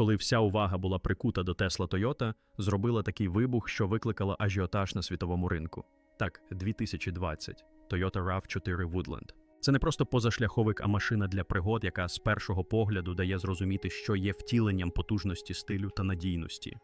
коли вся увага була прикута до Tesla Toyota, зробила такий вибух, що викликала ажіотаж на світовому ринку. Так, 2020. Toyota RAV4 Woodland. Це не просто позашляховик, а машина для пригод, яка з першого погляду дає зрозуміти, що є втіленням потужності стилю та надійності.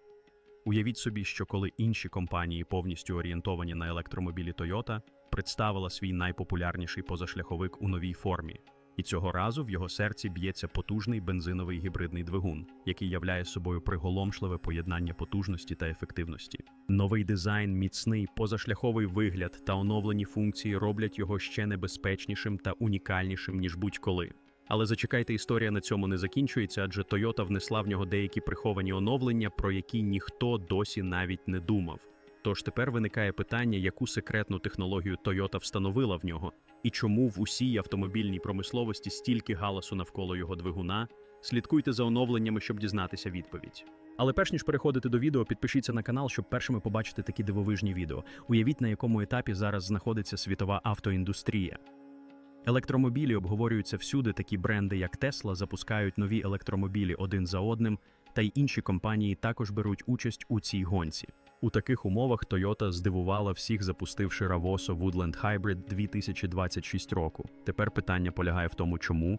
Уявіть собі, що коли інші компанії, повністю орієнтовані на електромобілі Toyota, представила свій найпопулярніший позашляховик у новій формі. І цього разу в його серці б'ється потужний бензиновий гібридний двигун, який являє собою приголомшливе поєднання потужності та ефективності. Новий дизайн, міцний позашляховий вигляд та оновлені функції роблять його ще небезпечнішим та унікальнішим ніж будь-коли. Але зачекайте, історія на цьому не закінчується, адже Toyota внесла в нього деякі приховані оновлення, про які ніхто досі навіть не думав. Тож тепер виникає питання, яку секретну технологію Toyota встановила в нього, і чому в усій автомобільній промисловості стільки галасу навколо його двигуна. Слідкуйте за оновленнями, щоб дізнатися відповідь. Але перш ніж переходити до відео, підпишіться на канал, щоб першими побачити такі дивовижні відео. Уявіть, на якому етапі зараз знаходиться світова автоіндустрія. Електромобілі обговорюються всюди. Такі бренди, як Tesla, запускають нові електромобілі один за одним, та й інші компанії також беруть участь у цій гонці. У таких умовах Toyota здивувала всіх, запустивши Ravoso Woodland Hybrid 2026 року. Тепер питання полягає в тому, чому,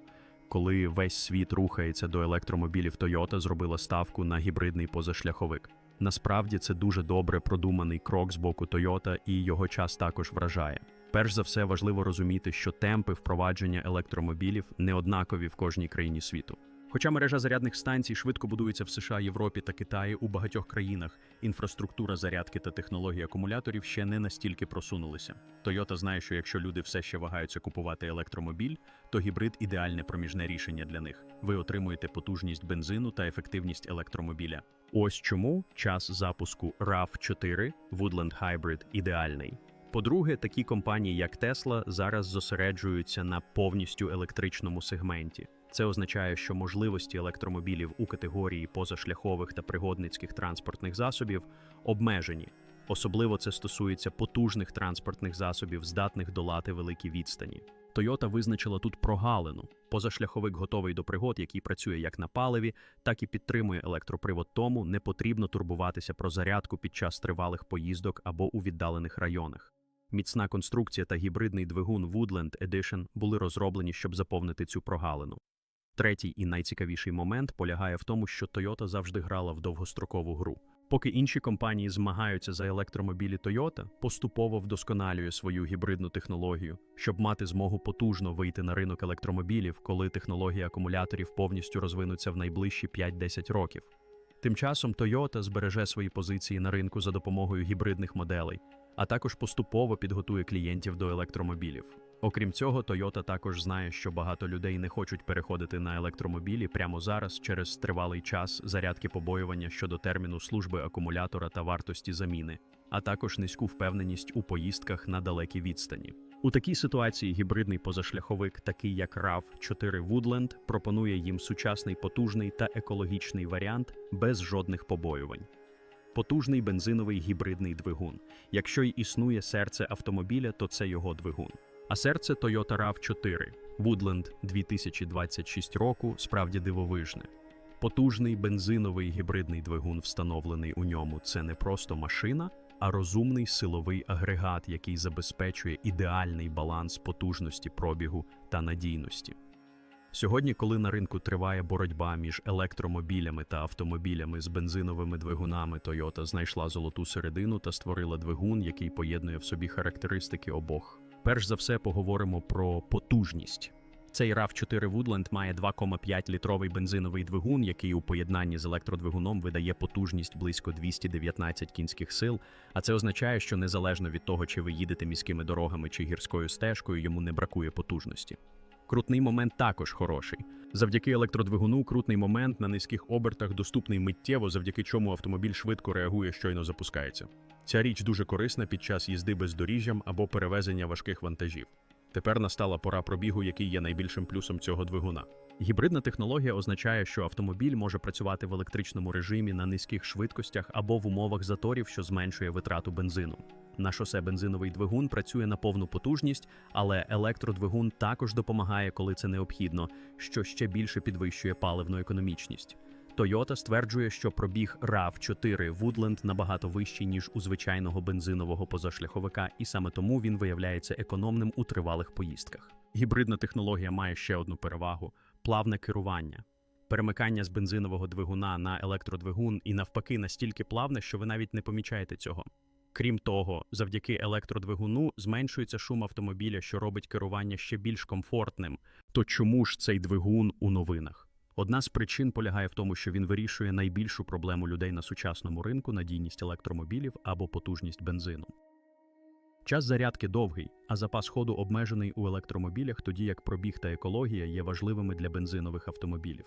коли весь світ рухається до електромобілів, Toyota зробила ставку на гібридний позашляховик. Насправді це дуже добре продуманий крок з боку Toyota, і його час також вражає. Перш за все важливо розуміти, що темпи впровадження електромобілів не однакові в кожній країні світу. Хоча мережа зарядних станцій швидко будується в США, Європі та Китаї у багатьох країнах, інфраструктура зарядки та технології акумуляторів ще не настільки просунулися. Toyota знає, що якщо люди все ще вагаються купувати електромобіль, то гібрид ідеальне проміжне рішення для них. Ви отримуєте потужність бензину та ефективність електромобіля. Ось чому час запуску RAV4 Woodland Hybrid ідеальний. По-друге, такі компанії, як Tesla, зараз зосереджуються на повністю електричному сегменті. Це означає, що можливості електромобілів у категорії позашляхових та пригодницьких транспортних засобів обмежені. Особливо це стосується потужних транспортних засобів, здатних долати великі відстані. Toyota визначила тут прогалину. Позашляховик готовий до пригод, який працює як на паливі, так і підтримує електропривод. Тому не потрібно турбуватися про зарядку під час тривалих поїздок або у віддалених районах. Міцна конструкція та гібридний двигун Woodland Edition були розроблені, щоб заповнити цю прогалину. Третій і найцікавіший момент полягає в тому, що Toyota завжди грала в довгострокову гру. Поки інші компанії змагаються за електромобілі Toyota, поступово вдосконалює свою гібридну технологію, щоб мати змогу потужно вийти на ринок електромобілів, коли технології акумуляторів повністю розвинуться в найближчі 5-10 років. Тим часом Toyota збереже свої позиції на ринку за допомогою гібридних моделей, а також поступово підготує клієнтів до електромобілів. Окрім цього, Toyota також знає, що багато людей не хочуть переходити на електромобілі прямо зараз через тривалий час зарядки побоювання щодо терміну служби акумулятора та вартості заміни, а також низьку впевненість у поїздках на далекі відстані. У такій ситуації гібридний позашляховик, такий як RAV4 Woodland, пропонує їм сучасний, потужний та екологічний варіант без жодних побоювань. Потужний бензиновий гібридний двигун. Якщо й існує серце автомобіля, то це його двигун. А серце Toyota RAV4 Woodland 2026 року справді дивовижне. Потужний бензиновий гібридний двигун, встановлений у ньому, це не просто машина, а розумний силовий агрегат, який забезпечує ідеальний баланс потужності пробігу та надійності. Сьогодні, коли на ринку триває боротьба між електромобілями та автомобілями з бензиновими двигунами, Toyota знайшла золоту середину та створила двигун, який поєднує в собі характеристики обох. Перш за все поговоримо про потужність. Цей RAV4 Woodland має 2,5 літровий бензиновий двигун, який у поєднанні з електродвигуном видає потужність близько 219 кінських сил. А це означає, що незалежно від того, чи ви їдете міськими дорогами чи гірською стежкою, йому не бракує потужності. Крутний момент також хороший. Завдяки електродвигуну крутний момент на низьких обертах доступний миттєво, завдяки чому автомобіль швидко реагує, щойно запускається. Ця річ дуже корисна під час їзди бездоріжжям або перевезення важких вантажів. Тепер настала пора пробігу, який є найбільшим плюсом цього двигуна. Гібридна технологія означає, що автомобіль може працювати в електричному режимі на низьких швидкостях або в умовах заторів, що зменшує витрату бензину. На шосе бензиновий двигун працює на повну потужність, але електродвигун також допомагає, коли це необхідно, що ще більше підвищує паливну економічність. Toyota стверджує, що пробіг RAV4 Woodland набагато вищий, ніж у звичайного бензинового позашляховика, і саме тому він виявляється економним у тривалих поїздках. Гібридна технологія має ще одну перевагу плавне керування. Перемикання з бензинового двигуна на електродвигун і навпаки настільки плавне, що ви навіть не помічаєте цього. Крім того, завдяки електродвигуну зменшується шум автомобіля, що робить керування ще більш комфортним. То чому ж цей двигун у новинах? Одна з причин полягає в тому, що він вирішує найбільшу проблему людей на сучасному ринку надійність електромобілів або потужність бензину. Час зарядки довгий, а запас ходу обмежений у електромобілях, тоді як пробіг та екологія є важливими для бензинових автомобілів.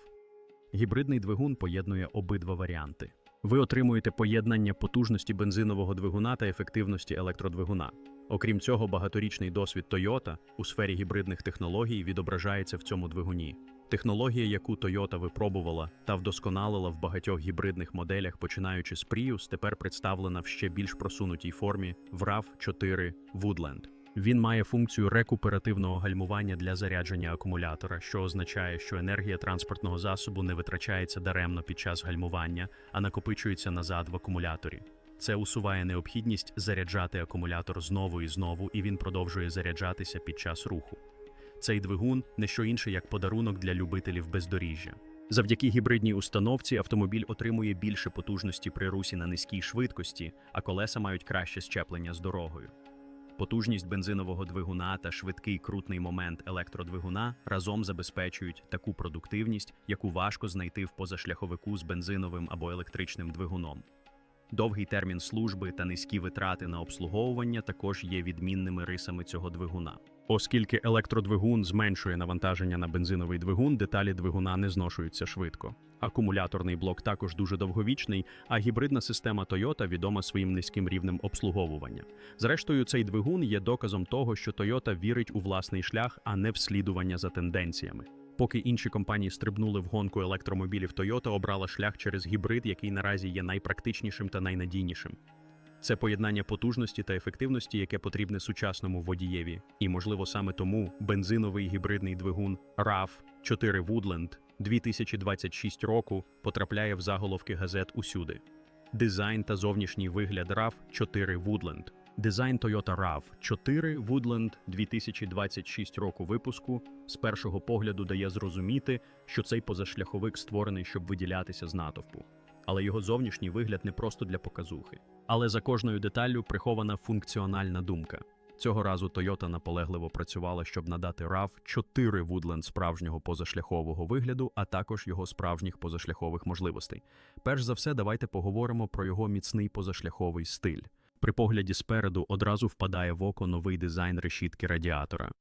Гібридний двигун поєднує обидва варіанти. Ви отримуєте поєднання потужності бензинового двигуна та ефективності електродвигуна. Окрім цього, багаторічний досвід Toyota у сфері гібридних технологій відображається в цьому двигуні. Технологія, яку Toyota випробувала та вдосконалила в багатьох гібридних моделях, починаючи з Prius, тепер представлена в ще більш просунутій формі в RAV4 Woodland. Він має функцію рекуперативного гальмування для зарядження акумулятора, що означає, що енергія транспортного засобу не витрачається даремно під час гальмування, а накопичується назад в акумуляторі. Це усуває необхідність заряджати акумулятор знову і знову, і він продовжує заряджатися під час руху. Цей двигун не що інше як подарунок для любителів бездоріжжя. Завдяки гібридній установці автомобіль отримує більше потужності при русі на низькій швидкості, а колеса мають краще щеплення з дорогою. Потужність бензинового двигуна та швидкий крутний момент електродвигуна разом забезпечують таку продуктивність, яку важко знайти в позашляховику з бензиновим або електричним двигуном. Довгий термін служби та низькі витрати на обслуговування також є відмінними рисами цього двигуна. Оскільки електродвигун зменшує навантаження на бензиновий двигун, деталі двигуна не зношуються швидко. Акумуляторний блок також дуже довговічний, а гібридна система Toyota відома своїм низьким рівнем обслуговування. Зрештою, цей двигун є доказом того, що Toyota вірить у власний шлях, а не в слідування за тенденціями. Поки інші компанії стрибнули в гонку електромобілів, Toyota обрала шлях через гібрид, який наразі є найпрактичнішим та найнадійнішим. Це поєднання потужності та ефективності, яке потрібне сучасному водієві. І, можливо, саме тому бензиновий гібридний двигун RAV4 Woodland 2026 року потрапляє в заголовки газет усюди. Дизайн та зовнішній вигляд RAV4 Woodland. Дизайн Toyota RAV4 Woodland 2026 року випуску з першого погляду дає зрозуміти, що цей позашляховик створений, щоб виділятися з натовпу. Але його зовнішній вигляд не просто для показухи. Але за кожною деталлю прихована функціональна думка. Цього разу Toyota наполегливо працювала, щоб надати RAV4 Woodland справжнього позашляхового вигляду, а також його справжніх позашляхових можливостей. Перш за все, давайте поговоримо про його міцний позашляховий стиль. При погляді спереду одразу впадає в око новий дизайн решітки радіатора.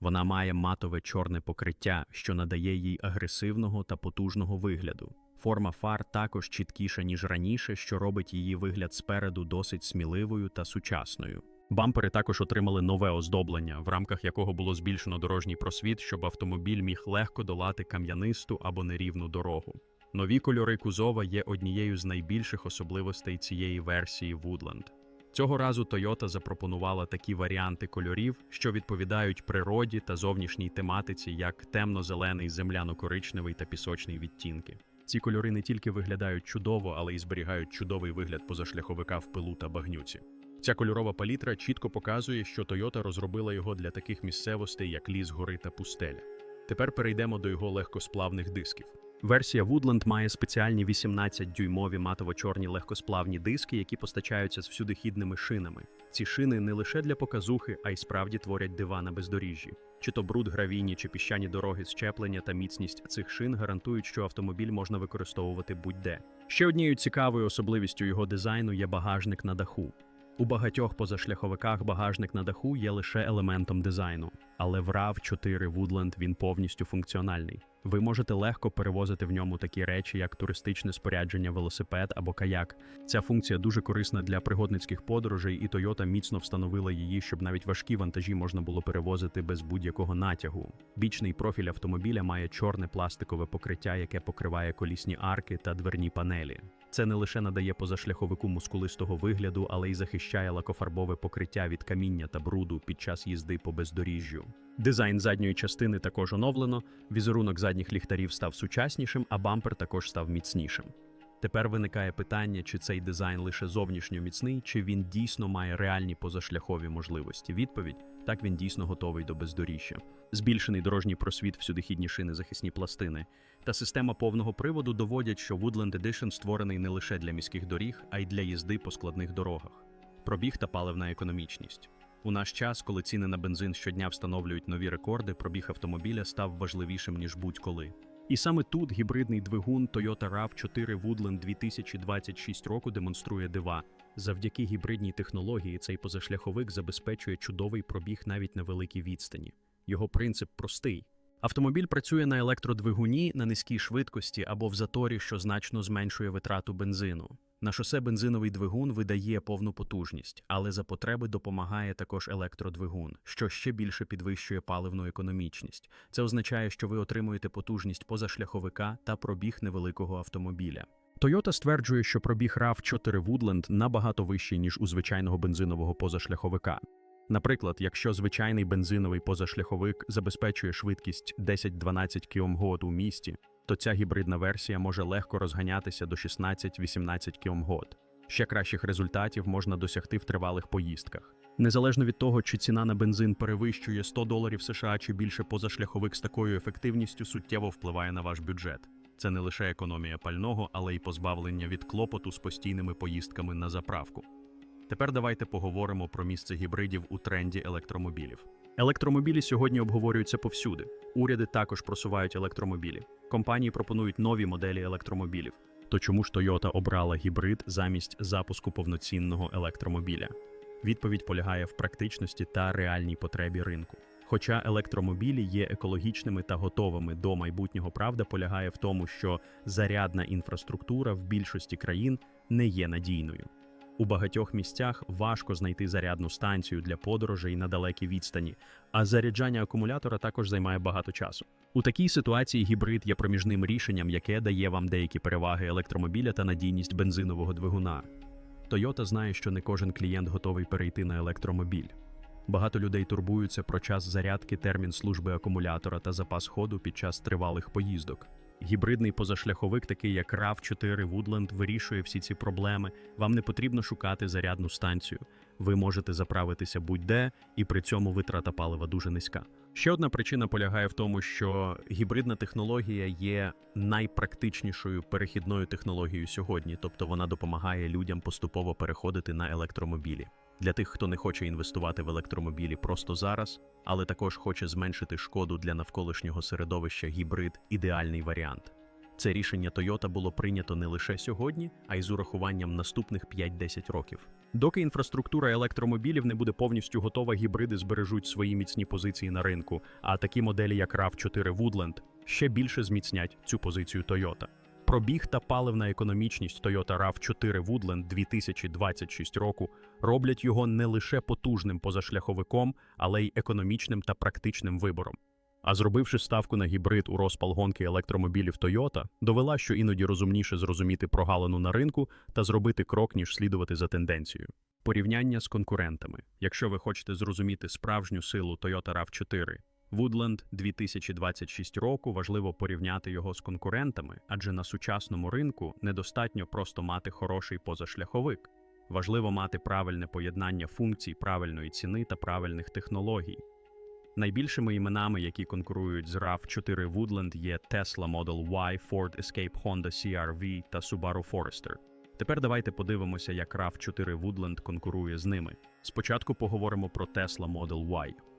Вона має матове чорне покриття, що надає їй агресивного та потужного вигляду. Форма фар також чіткіша, ніж раніше, що робить її вигляд спереду досить сміливою та сучасною. Бампери також отримали нове оздоблення, в рамках якого було збільшено дорожній просвіт, щоб автомобіль міг легко долати кам'янисту або нерівну дорогу. Нові кольори кузова є однією з найбільших особливостей цієї версії Woodland. Цього разу Toyota запропонувала такі варіанти кольорів, що відповідають природі та зовнішній тематиці, як темно-зелений, земляно-коричневий та пісочний відтінки. Ці кольори не тільки виглядають чудово, але й зберігають чудовий вигляд позашляховика в пилу та багнюці. Ця кольорова палітра чітко показує, що Toyota розробила його для таких місцевостей, як ліс, гори та пустеля. Тепер перейдемо до його легкосплавних дисків. Версія Woodland має спеціальні 18-дюймові матово-чорні легкосплавні диски, які постачаються з всюдихідними шинами. Ці шини не лише для показухи, а й справді творять дива на бездоріжжі. Чи то бруд гравійні, чи піщані дороги щеплення та міцність цих шин гарантують, що автомобіль можна використовувати будь-де. Ще однією цікавою особливістю його дизайну є багажник на даху. У багатьох позашляховиках багажник на даху є лише елементом дизайну, але в RAV4 Woodland він повністю функціональний. Ви можете легко перевозити в ньому такі речі, як туристичне спорядження, велосипед або каяк. Ця функція дуже корисна для пригодницьких подорожей, і Toyota міцно встановила її, щоб навіть важкі вантажі можна було перевозити без будь-якого натягу. Бічний профіль автомобіля має чорне пластикове покриття, яке покриває колісні арки та дверні панелі. Це не лише надає позашляховику мускулистого вигляду, але й захищає лакофарбове покриття від каміння та бруду під час їзди по бездоріжжю. Дизайн задньої частини також оновлено, візерунок задніх ліхтарів став сучаснішим, а бампер також став міцнішим. Тепер виникає питання, чи цей дизайн лише зовнішньо міцний, чи він дійсно має реальні позашляхові можливості. Відповідь так він дійсно готовий до бездоріжжя. Збільшений дорожній просвіт, всюдихідні шини, захисні пластини та система повного приводу доводять, що Woodland Edition створений не лише для міських доріг, а й для їзди по складних дорогах. Пробіг та паливна економічність. У наш час, коли ціни на бензин щодня встановлюють нові рекорди, пробіг автомобіля став важливішим ніж будь-коли. І саме тут гібридний двигун Toyota RAV4 Woodland 2026 року демонструє дива. Завдяки гібридній технології цей позашляховик забезпечує чудовий пробіг навіть на великій відстані. Його принцип простий. Автомобіль працює на електродвигуні на низькій швидкості або в заторі, що значно зменшує витрату бензину. На шосе бензиновий двигун видає повну потужність, але за потреби допомагає також електродвигун, що ще більше підвищує паливну економічність. Це означає, що ви отримуєте потужність позашляховика та пробіг невеликого автомобіля. Toyota стверджує, що пробіг RAV4 Woodland набагато вищий, ніж у звичайного бензинового позашляховика. Наприклад, якщо звичайний бензиновий позашляховик забезпечує швидкість 10-12 км у місті, то ця гібридна версія може легко розганятися до 16-18 км. Ще кращих результатів можна досягти в тривалих поїздках. Незалежно від того, чи ціна на бензин перевищує 100 доларів США чи більше позашляховик з такою ефективністю суттєво впливає на ваш бюджет. Це не лише економія пального, але й позбавлення від клопоту з постійними поїздками на заправку. Тепер давайте поговоримо про місце гібридів у тренді електромобілів. Електромобілі сьогодні обговорюються повсюди. Уряди також просувають електромобілі. Компанії пропонують нові моделі електромобілів. То чому ж Toyota обрала гібрид замість запуску повноцінного електромобіля? Відповідь полягає в практичності та реальній потребі ринку. Хоча електромобілі є екологічними та готовими до майбутнього, правда полягає в тому, що зарядна інфраструктура в більшості країн не є надійною. У багатьох місцях важко знайти зарядну станцію для подорожей на далекій відстані, а заряджання акумулятора також займає багато часу. У такій ситуації гібрид є проміжним рішенням, яке дає вам деякі переваги електромобіля та надійність бензинового двигуна. Toyota знає, що не кожен клієнт готовий перейти на електромобіль. Багато людей турбуються про час зарядки, термін служби акумулятора та запас ходу під час тривалих поїздок. Гібридний позашляховик, такий як RAV4 Woodland, вирішує всі ці проблеми. Вам не потрібно шукати зарядну станцію. Ви можете заправитися будь-де, і при цьому витрата палива дуже низька. Ще одна причина полягає в тому, що гібридна технологія є найпрактичнішою перехідною технологією сьогодні, тобто вона допомагає людям поступово переходити на електромобілі. Для тих, хто не хоче інвестувати в електромобілі просто зараз, але також хоче зменшити шкоду для навколишнього середовища гібрид ідеальний варіант. Це рішення Toyota було прийнято не лише сьогодні, а й з урахуванням наступних 5-10 років. Доки інфраструктура електромобілів не буде повністю готова, гібриди збережуть свої міцні позиції на ринку, а такі моделі, як RAV4 Woodland, ще більше зміцнять цю позицію Toyota. Пробіг та паливна економічність Toyota RAV4 Woodland 2026 року роблять його не лише потужним позашляховиком, але й економічним та практичним вибором. А зробивши ставку на гібрид у розпал гонки електромобілів Toyota, довела, що іноді розумніше зрозуміти прогалину на ринку та зробити крок, ніж слідувати за тенденцією. Порівняння з конкурентами. Якщо ви хочете зрозуміти справжню силу Toyota RAV4, Woodland 2026 року важливо порівняти його з конкурентами, адже на сучасному ринку недостатньо просто мати хороший позашляховик. Важливо мати правильне поєднання функцій правильної ціни та правильних технологій. Найбільшими іменами, які конкурують з RAV4 Woodland, є Tesla Model Y, Ford Escape Honda CR-V та Subaru Forester. Тепер давайте подивимося, як RAV4 Woodland конкурує з ними. Спочатку поговоримо про Tesla Model Y.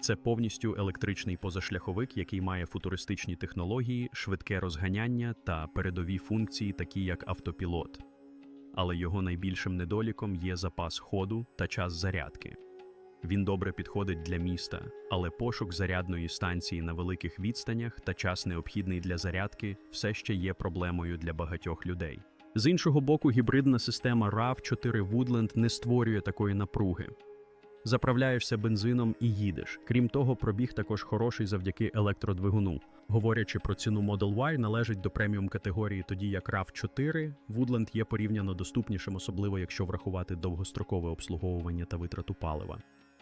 Це повністю електричний позашляховик, який має футуристичні технології, швидке розганяння та передові функції, такі як автопілот. Але його найбільшим недоліком є запас ходу та час зарядки. Він добре підходить для міста, але пошук зарядної станції на великих відстанях та час необхідний для зарядки все ще є проблемою для багатьох людей. З іншого боку, гібридна система RAV4 Woodland не створює такої напруги. Заправляєшся бензином і їдеш. Крім того, пробіг також хороший завдяки електродвигуну. Говорячи про ціну Model Y, належить до преміум категорії, тоді як RAV4, Woodland є порівняно доступнішим, особливо якщо врахувати довгострокове обслуговування та витрату палива.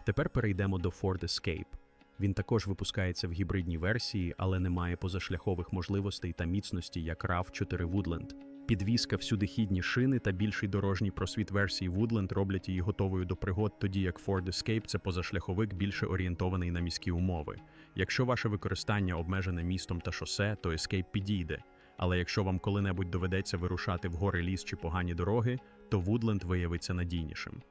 Тепер перейдемо до Ford Escape. Він також випускається в гібридній версії, але не має позашляхових можливостей та міцності, як RAV4 Woodland. Підвізка, всюдихідні шини та більший дорожній просвіт версії Woodland роблять її готовою до пригод, тоді як Ford Escape – це позашляховик більше орієнтований на міські умови. Якщо ваше використання обмежене містом та шосе, то Escape підійде. Але якщо вам коли-небудь доведеться вирушати в гори ліс чи погані дороги, то Woodland виявиться надійнішим.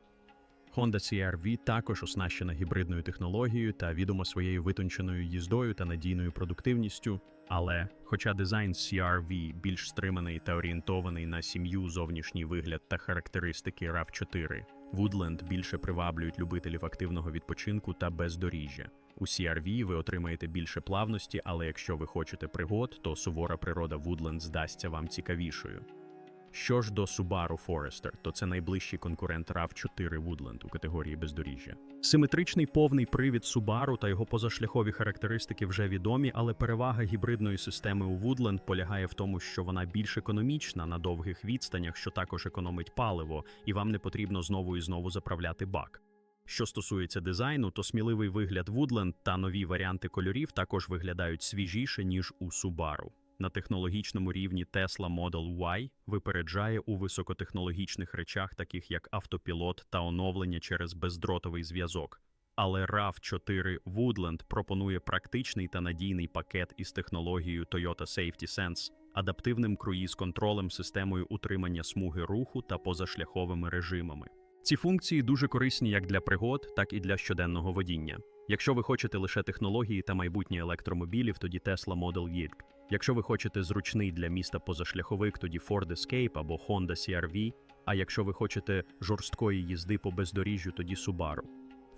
Honda CR-V також оснащена гібридною технологією та відома своєю витонченою їздою та надійною продуктивністю. Але, хоча дизайн CR-V більш стриманий та орієнтований на сім'ю, зовнішній вигляд та характеристики RAV4, Woodland більше приваблюють любителів активного відпочинку та бездоріжжя. У CR-V ви отримаєте більше плавності, але якщо ви хочете пригод, то сувора природа Woodland здасться вам цікавішою. Що ж до Subaru Forester, то це найближчий конкурент RAV4 Woodland у категорії бездоріжжя. Симетричний повний привід Subaru та його позашляхові характеристики вже відомі, але перевага гібридної системи у Woodland полягає в тому, що вона більш економічна на довгих відстанях, що також економить паливо, і вам не потрібно знову і знову заправляти бак. Що стосується дизайну, то сміливий вигляд Woodland та нові варіанти кольорів також виглядають свіжіше, ніж у Subaru. На технологічному рівні Tesla Model Y випереджає у високотехнологічних речах, таких як автопілот та оновлення через бездротовий зв'язок. Але RAV4 Woodland пропонує практичний та надійний пакет із технологією Toyota Safety Sense, адаптивним круїз-контролем, системою утримання смуги руху та позашляховими режимами. Ці функції дуже корисні як для пригод, так і для щоденного водіння. Якщо ви хочете лише технології та майбутнє електромобілів, тоді Tesla Model Y. Якщо ви хочете зручний для міста позашляховик, тоді Ford Escape або Honda CR-V, а якщо ви хочете жорсткої їзди по бездоріжжю, тоді Subaru.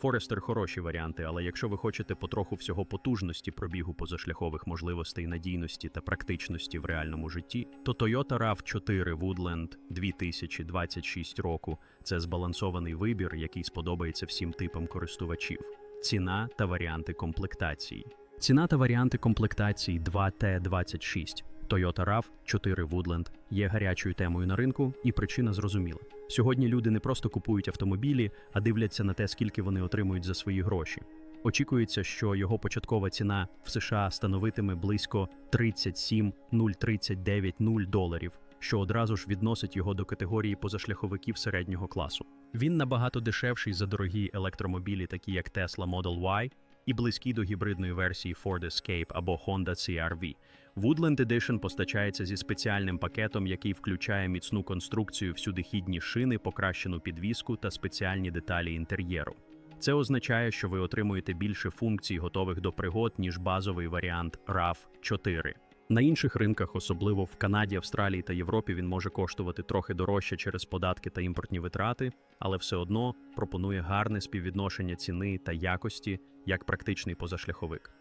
Forester – хороші варіанти, але якщо ви хочете потроху всього потужності, пробігу позашляхових можливостей, надійності та практичності в реальному житті, то Toyota RAV4 Woodland 2026 року це збалансований вибір, який сподобається всім типам користувачів. Ціна та варіанти комплектації. Ціна та варіанти комплектації 2T26 Toyota RAV4 Woodland є гарячою темою на ринку, і причина зрозуміла. Сьогодні люди не просто купують автомобілі, а дивляться на те, скільки вони отримують за свої гроші. Очікується, що його початкова ціна в США становитиме близько 37 039 0 доларів, що одразу ж відносить його до категорії позашляховиків середнього класу. Він набагато дешевший за дорогі електромобілі, такі як Tesla Model Y, і близький до гібридної версії Ford Escape або Honda CR-V. Woodland Edition постачається зі спеціальним пакетом, який включає міцну конструкцію, всюдихідні шини, покращену підвіску та спеціальні деталі інтер'єру. Це означає, що ви отримуєте більше функцій, готових до пригод, ніж базовий варіант RAV4. На інших ринках, особливо в Канаді, Австралії та Європі, він може коштувати трохи дорожче через податки та імпортні витрати, але все одно пропонує гарне співвідношення ціни та якості як практичний позашляховик.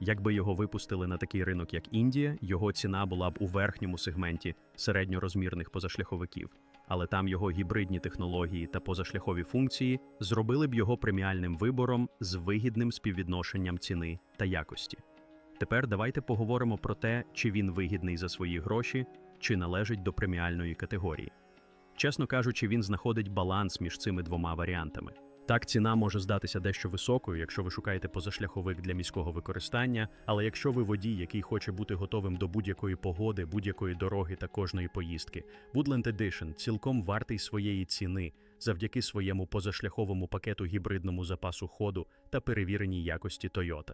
Якби його випустили на такий ринок, як Індія, його ціна була б у верхньому сегменті середньорозмірних позашляховиків, але там його гібридні технології та позашляхові функції зробили б його преміальним вибором з вигідним співвідношенням ціни та якості. Тепер давайте поговоримо про те, чи він вигідний за свої гроші, чи належить до преміальної категорії. Чесно кажучи, він знаходить баланс між цими двома варіантами. Так, ціна може здатися дещо високою, якщо ви шукаєте позашляховик для міського використання, але якщо ви водій, який хоче бути готовим до будь-якої погоди, будь-якої дороги та кожної поїздки, Woodland Edition цілком вартий своєї ціни завдяки своєму позашляховому пакету гібридному запасу ходу та перевіреній якості Toyota.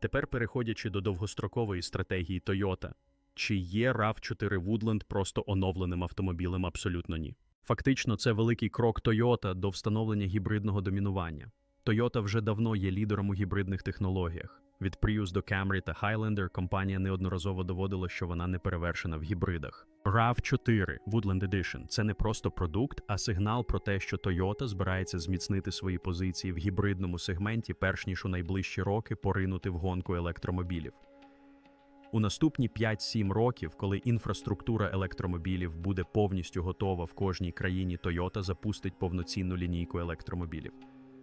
Тепер переходячи до довгострокової стратегії Toyota, чи є RAV4 Woodland просто оновленим автомобілем? Абсолютно ні. Фактично, це великий крок Toyota до встановлення гібридного домінування. Toyota вже давно є лідером у гібридних технологіях. Від Prius до Camry та Highlander компанія неодноразово доводила, що вона не перевершена в гібридах. RAV4 Woodland Edition – це не просто продукт, а сигнал про те, що Toyota збирається зміцнити свої позиції в гібридному сегменті, перш ніж у найближчі роки поринути в гонку електромобілів. У наступні 5-7 років, коли інфраструктура електромобілів буде повністю готова в кожній країні, Toyota запустить повноцінну лінійку електромобілів.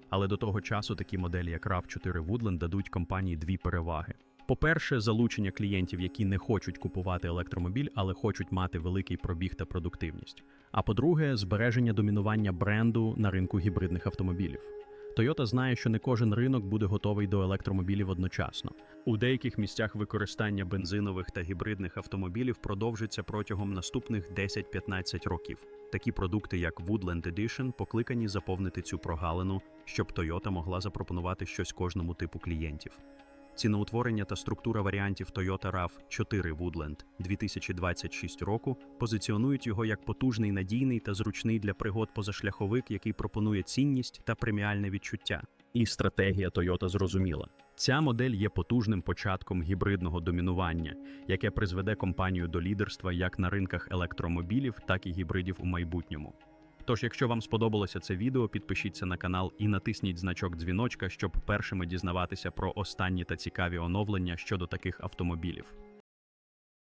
Але до того часу такі моделі, як RAV4 Woodland, дадуть компанії дві переваги. По-перше, залучення клієнтів, які не хочуть купувати електромобіль, але хочуть мати великий пробіг та продуктивність. А по-друге, збереження домінування бренду на ринку гібридних автомобілів. Toyota знає, що не кожен ринок буде готовий до електромобілів одночасно. У деяких місцях використання бензинових та гібридних автомобілів продовжиться протягом наступних 10-15 років. Такі продукти, як Woodland Edition, покликані заповнити цю прогалину, щоб Toyota могла запропонувати щось кожному типу клієнтів. Ціноутворення та структура варіантів Toyota RAV4 Woodland 2026 року позиціонують його як потужний, надійний та зручний для пригод позашляховик, який пропонує цінність та преміальне відчуття. І стратегія Toyota зрозуміла. Ця модель є потужним початком гібридного домінування, яке призведе компанію до лідерства як на ринках електромобілів, так і гібридів у майбутньому. Тож, якщо вам сподобалося це відео, підпишіться на канал і натисніть значок дзвіночка, щоб першими дізнаватися про останні та цікаві оновлення щодо таких автомобілів.